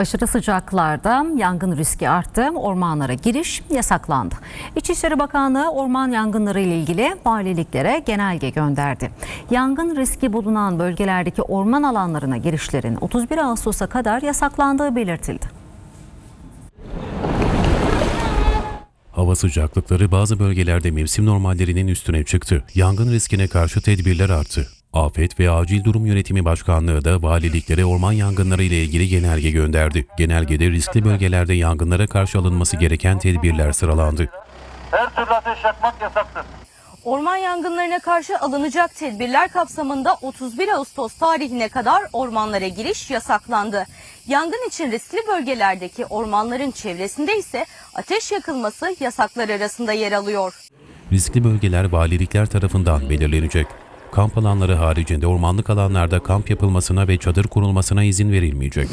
Aşırı sıcaklarda yangın riski arttı. Ormanlara giriş yasaklandı. İçişleri Bakanlığı orman yangınları ile ilgili valiliklere genelge gönderdi. Yangın riski bulunan bölgelerdeki orman alanlarına girişlerin 31 Ağustos'a kadar yasaklandığı belirtildi. Hava sıcaklıkları bazı bölgelerde mevsim normallerinin üstüne çıktı. Yangın riskine karşı tedbirler arttı. Afet ve Acil Durum Yönetimi Başkanlığı da valiliklere orman yangınları ile ilgili genelge gönderdi. Genelgede riskli bölgelerde yangınlara karşı alınması gereken tedbirler sıralandı. Her türlü ateş yakmak yasaktır. Orman yangınlarına karşı alınacak tedbirler kapsamında 31 Ağustos tarihine kadar ormanlara giriş yasaklandı. Yangın için riskli bölgelerdeki ormanların çevresinde ise ateş yakılması yasaklar arasında yer alıyor. Riskli bölgeler valilikler tarafından belirlenecek. Kamp alanları haricinde ormanlık alanlarda kamp yapılmasına ve çadır kurulmasına izin verilmeyecek.